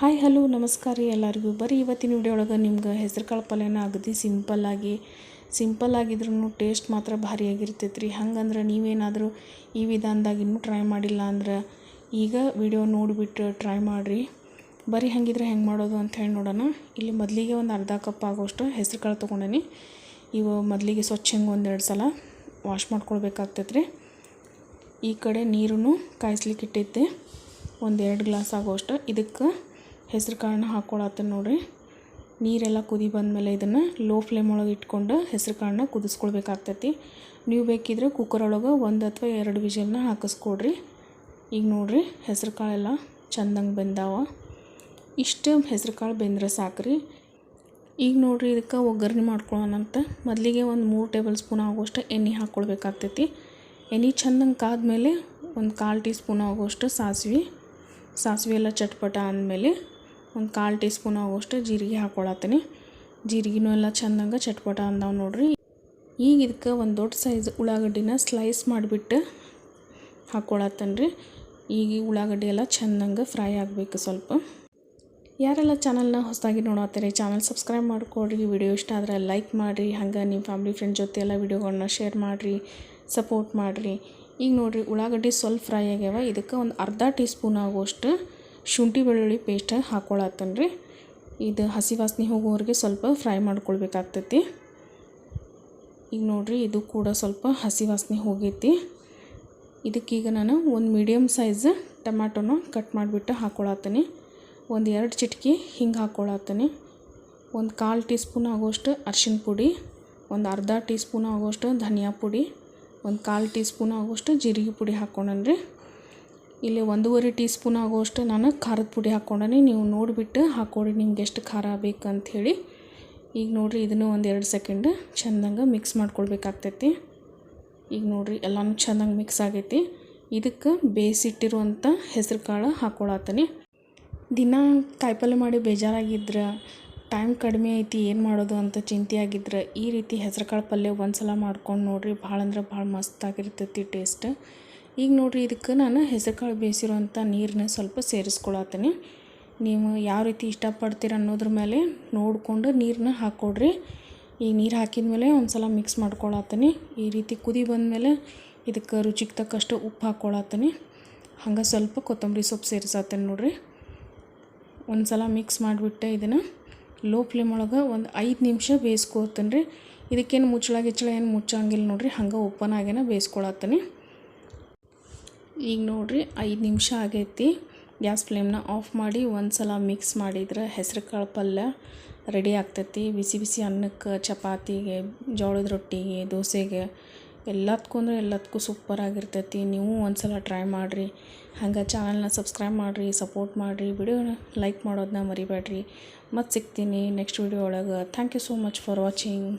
Hi, hello, ನಮಸ್ಕಾರ ರೀ ಎಲ್ಲರಿಗೂ. ಬರೀ ಇವತ್ತಿನ ವಿಡಿಯೋ ಒಳಗೆ ನಿಮ್ಗೆ ಹೆಸ್ರು ಕಾಳು ಪಲ್ಯನ ಅಗದಿ ಸಿಂಪಲ್ಲಾಗಿ ಸಿಂಪಲ್ ಆಗಿದ್ರೂ ಟೇಸ್ಟ್ ಮಾತ್ರ ಭಾರಿ ಆಗಿರ್ತೈತೆ ರೀ ಹಂಗಂದ್ರೆ ನೀವೇನಾದರೂ ಈ ವಿಧಾನದಾಗ ಇನ್ನೂ ಟ್ರೈ ಮಾಡಿಲ್ಲ ಅಂದ್ರೆ ಈಗ ವಿಡಿಯೋ ನೋಡಿಬಿಟ್ಟು ಟ್ರೈ ಮಾಡಿರಿ. ಬರೀ ಹಂಗಿದ್ರೆ ಹೆಂಗೆ ಮಾಡೋದು ಅಂತ ಹೇಳಿ ನೋಡೋಣ. ಇಲ್ಲಿ ಮೊದಲಿಗೆ ಒಂದು ಅರ್ಧ ಕಪ್ ಆಗೋಷ್ಟು ಹೆಸ್ರು ಕಾಳು ತೊಗೊಂಡೇನಿ. ಇವು ಮೊದಲಿಗೆ ಸ್ವಚ್ಛ ಹಿಂಗೆ ಒಂದೆರಡು ಸಲ ವಾಶ್ ಮಾಡ್ಕೊಳ್ಬೇಕಾಗ್ತೈತೆ ರೀ ಈ ಕಡೆ ನೀರನ್ನು ಕಾಯಿಸ್ಲಿಕ್ಕೆ ಇಟ್ಟೈತೆ. ಒಂದು ಎರಡು ಗ್ಲಾಸ್ ಆಗೋಷ್ಟು. ಇದಕ್ಕೆ ಹೆಸ್ರು ಕಾಳನ್ನ ಹಾಕ್ಕೊಳತ್ತೆ ನೋಡಿರಿ. ನೀರೆಲ್ಲ ಕುದಿ ಬಂದಮೇಲೆ ಇದನ್ನು ಲೋ ಫ್ಲೇಮ್ ಒಳಗೆ ಇಟ್ಕೊಂಡು ಹೆಸ್ರು ಕಾಳನ್ನ ಕುದಿಸ್ಕೊಳ್ಬೇಕಾಗ್ತೈತಿ. ನೀವು ಬೇಕಿದ್ರೆ ಕುಕ್ಕರ್ ಒಳಗೆ ಒಂದು ಅಥವಾ ಎರಡು ವಿಷಲ್ನ ಹಾಕಿಸ್ಕೊಡ್ರಿ. ಈಗ ನೋಡಿರಿ ಹೆಸ್ರು ಕಾಳೆಲ್ಲ ಚಂದಂಗೆ ಬೆಂದಾವ. ಇಷ್ಟು ಹೆಸ್ರು ಕಾಳು ಬೆಂದ್ರೆ ಸಾಕ್ರಿ. ಈಗ ನೋಡಿರಿ, ಇದಕ್ಕೆ ಒಗ್ಗರಣೆ ಮಾಡ್ಕೊಳ್ಳೋಣಂತ ಮೊದಲಿಗೆ ಒಂದು ಮೂರು ಟೇಬಲ್ ಸ್ಪೂನ್ ಆಗೋಷ್ಟು ಎಣ್ಣೆ ಹಾಕ್ಕೊಳ್ಬೇಕಾಗ್ತೈತಿ ಎಣ್ಣೆ ಚಂದಂಗೆ ಕಾದ್ಮೇಲೆ ಒಂದು ಕಾಲು ಟೀ ಸ್ಪೂನ್ ಆಗೋಷ್ಟು ಸಾಸಿವೆ. ಸಾಸಿವೆ ಎಲ್ಲ ಚಟ್ಪಟ ಅಂದಮೇಲೆ ಒಂದು ಕಾಲು ಟೀ ಸ್ಪೂನ್ ಆಗೋಷ್ಟು ಜೀರಿಗೆ ಹಾಕ್ಕೊಳತ್ತೀನಿ ಜೀರಿಗೆನೂ ಎಲ್ಲ ಚೆಂದಂಗೆ ಚಟ್ಪಟ ಅಂದಾವ ನೋಡ್ರಿ. ಈಗ ಇದಕ್ಕೆ ಒಂದು ದೊಡ್ಡ ಸೈಜ್ ಉಳ್ಳಾಗಡ್ಡಿನ ಸ್ಲೈಸ್ ಮಾಡಿಬಿಟ್ಟು ಹಾಕ್ಕೊಳತ್ತೇನೆ ರೀ ಈಗ ಉಳ್ಳಾಗಡ್ಡಿ ಎಲ್ಲ ಚಂದಂಗೆ ಫ್ರೈ ಆಗಬೇಕು ಸ್ವಲ್ಪ. ಯಾರೆಲ್ಲ ಚಾನಲ್ನ ಹೊಸದಾಗಿ ನೋಡತ್ತೀರಿ ಚಾನಲ್ ಸಬ್ಸ್ಕ್ರೈಬ್ ಮಾಡಿಕೊಡ್ರಿ ವಿಡಿಯೋ ಇಷ್ಟ ಆದರೆ ಲೈಕ್ ಮಾಡಿರಿ. ಹಂಗೆ ನಿಮ್ಮ ಫ್ಯಾಮಿಲಿ, ಫ್ರೆಂಡ್ ಜೊತೆ ಎಲ್ಲ ವಿಡಿಯೋಗಳನ್ನ ಶೇರ್ ಮಾಡಿರಿ, ಸಪೋರ್ಟ್ ಮಾಡಿರಿ. ಈಗ ನೋಡಿರಿ, ಉಳ್ಳಾಗಡ್ಡಿ ಸ್ವಲ್ಪ ಫ್ರೈ ಆಗ್ಯಾವ. ಇದಕ್ಕೆ ಒಂದು ಅರ್ಧ ಟೀ ಸ್ಪೂನ್ ಆಗೋಷ್ಟು ಶುಂಠಿ ಬೆಳ್ಳುಳ್ಳಿ ಪೇಸ್ಟ್ ಹಾಕ್ಕೊಳತ್ತೇನೆ ರೀ ಇದು ಹಸಿ ವಾಸನೆ ಹೋಗೋವರೆಗೆ ಸ್ವಲ್ಪ ಫ್ರೈ ಮಾಡ್ಕೊಳ್ಬೇಕಾಗ್ತೈತಿ. ಈಗ ನೋಡಿರಿ ಇದು ಕೂಡ ಸ್ವಲ್ಪ ಹಸಿ ವಾಸನೆ ಹೋಗೈತಿ ಇದಕ್ಕೀಗ ನಾನು ಒಂದು ಮೀಡಿಯಮ್ ಸೈಜ್ ಟೊಮ್ಯಾಟೊನ ಕಟ್ ಮಾಡಿಬಿಟ್ಟು ಹಾಕ್ಕೊಳತ್ತೀನಿ ಒಂದು ಎರಡು ಚಿಟಕಿ ಹಿಂಗೆ ಹಾಕ್ಕೊಳತ್ತೀನಿ ಒಂದು ಕಾಲು ಟೀ ಸ್ಪೂನ್ ಆಗೋಷ್ಟು ಅರ್ಶಿಣ ಪುಡಿ, ಒಂದು ಅರ್ಧ ಟೀ ಸ್ಪೂನ್ ಆಗೋಷ್ಟು ಧನಿಯಾ ಪುಡಿ, ಒಂದು ಕಾಲು ಟೀ ಸ್ಪೂನ್ ಆಗೋಷ್ಟು ಜೀರಿಗೆ ಪುಡಿ ಹಾಕ್ಕೊಂಡೇನಿ ಇಲ್ಲಿ ಒಂದೂವರೆ ಟೀ ಸ್ಪೂನ್ ಆಗೋಷ್ಟು ನಾನು ಖಾರದ ಪುಡಿ ಹಾಕ್ಕೊಂಡೇನಿ. ನೀವು ನೋಡಿಬಿಟ್ಟು ಹಾಕ್ಕೊಡಿ ನಿಮ್ಗೆ ಎಷ್ಟು ಖಾರ ಬೇಕಂಥೇಳಿ ಈಗ ನೋಡಿರಿ, ಇದನ್ನು ಒಂದು ಎರಡು ಸೆಕೆಂಡ್ ಚೆಂದಂಗೆ ಮಿಕ್ಸ್ ಮಾಡ್ಕೊಳ್ಬೇಕಾಗ್ತೈತಿ. ಈಗ ನೋಡಿರಿ, ಎಲ್ಲನೂ ಚೆಂದಂಗೆ ಮಿಕ್ಸ್ ಆಗೈತಿ. ಇದಕ್ಕೆ ಬೇಯಿಸಿಟ್ಟಿರುವಂಥ ಹೆಸರು ಕಾಳು ಹಾಕ್ಕೊಳತ್ತೀನಿ ದಿನ ಕಾಯಿಪಲ್ಲೆ ಮಾಡಿ ಬೇಜಾರಾಗಿದ್ರೆ ಟೈಮ್ ಕಡಿಮೆ ಐತಿ, ಏನು ಮಾಡೋದು ಅಂತ ಚಿಂತೆ ಆಗಿದ್ದರೆ ಈ ರೀತಿ ಹೆಸರು ಕಾಳು ಪಲ್ಯ ಒಂದು ಸಲ ಮಾಡ್ಕೊಂಡು ನೋಡಿರಿ, ಭಾಳ ಅಂದ್ರೆ ಭಾಳ ಮಸ್ತಾಗಿರ್ತೈತಿ ಟೇಸ್ಟ್ ಈಗ ನೋಡಿರಿ ಇದಕ್ಕೆ ನಾನು ಹೆಸರುಕಾಳು ಬೇಯಿಸಿರೋಂಥ ನೀರನ್ನ ಸ್ವಲ್ಪ ಸೇರಿಸ್ಕೊಳತ್ತೀನಿ. ನೀವು ಯಾವ ರೀತಿ ಇಷ್ಟಪಡ್ತೀರ ಅನ್ನೋದ್ರ ಮೇಲೆ ನೋಡಿಕೊಂಡು ನೀರನ್ನ ಹಾಕ್ಕೊಡ್ರಿ. ಈ ನೀರು ಹಾಕಿದ ಮೇಲೆ ಒಂದು ಸಲ ಮಿಕ್ಸ್ ಮಾಡ್ಕೊಳತ್ತೀನಿ. ಈ ರೀತಿ ಕುದಿ ಬಂದಮೇಲೆ ಇದಕ್ಕೆ ರುಚಿಗೆ ತಕ್ಕಷ್ಟು ಉಪ್ಪು ಹಾಕ್ಕೊಳತ್ತೀನಿ. ಹಂಗೆ ಸ್ವಲ್ಪ ಕೊತ್ತಂಬರಿ ಸೊಪ್ಪು ಸೇರಿಸತ್ತೇನೆ ನೋಡಿರಿ. ಒಂದು ಸಲ ಮಿಕ್ಸ್ ಮಾಡಿಬಿಟ್ಟೆ ಇದನ್ನು. ಲೋ ಫ್ಲೇಮ್ ಒಳಗೆ ಒಂದು ಐದು ನಿಮಿಷ ಬೇಯಿಸ್ಕೊತೀನಿ ರೀ. ಇದಕ್ಕೇನು ಮುಚ್ಚಳ ಗಿಚ್ಚಳ ಏನು ಮುಚ್ಚಂಗಿಲ್ಲ ನೋಡಿರಿ. ಹಂಗೆ ಓಪನ್ ಆಗೇನ ಬೇಯಿಸ್ಕೊಳತ್ತೀನಿ. ಈಗ ನೋಡಿರಿ ಐದು ನಿಮಿಷ ಆಗೈತಿ. ಗ್ಯಾಸ್ ಫ್ಲೇಮ್ನ ಆಫ್ ಮಾಡಿ ಒಂದು ಸಲ ಮಿಕ್ಸ್ ಮಾಡಿದ್ರೆ ಹೆಸ್ರು ಕಾಳು ಪಲ್ಯ ರೆಡಿ ಆಗ್ತೈತಿ. ಬಿಸಿ ಬಿಸಿ ಅನ್ನಕ್ಕೆ, ಚಪಾತಿಗೆ, ಜೋಳದ ರೊಟ್ಟಿಗೆ, ದೋಸೆಗೆ ಎಲ್ಲದಕ್ಕೂ ಅಂದ್ರೆ ಎಲ್ಲದಕ್ಕೂ ಸೂಪರಾಗಿರ್ತೈತಿ ನೀವು ಒಂದು ಸಲ ಟ್ರೈ ಮಾಡಿರಿ. ಹಂಗೆ ಚಾನಲ್ನ ಸಬ್ಸ್ಕ್ರೈಬ್ ಮಾಡಿರಿ ಸಪೋರ್ಟ್ ಮಾಡಿರಿ. ವಿಡಿಯೋನ ಲೈಕ್ ಮಾಡೋದನ್ನ ಮರಿಬೇಡ್ರಿ. ಮತ್ತು ಸಿಗ್ತೀನಿ ನೆಕ್ಸ್ಟ್ ವಿಡಿಯೋ ಒಳಗೆ. Thank you so much for watching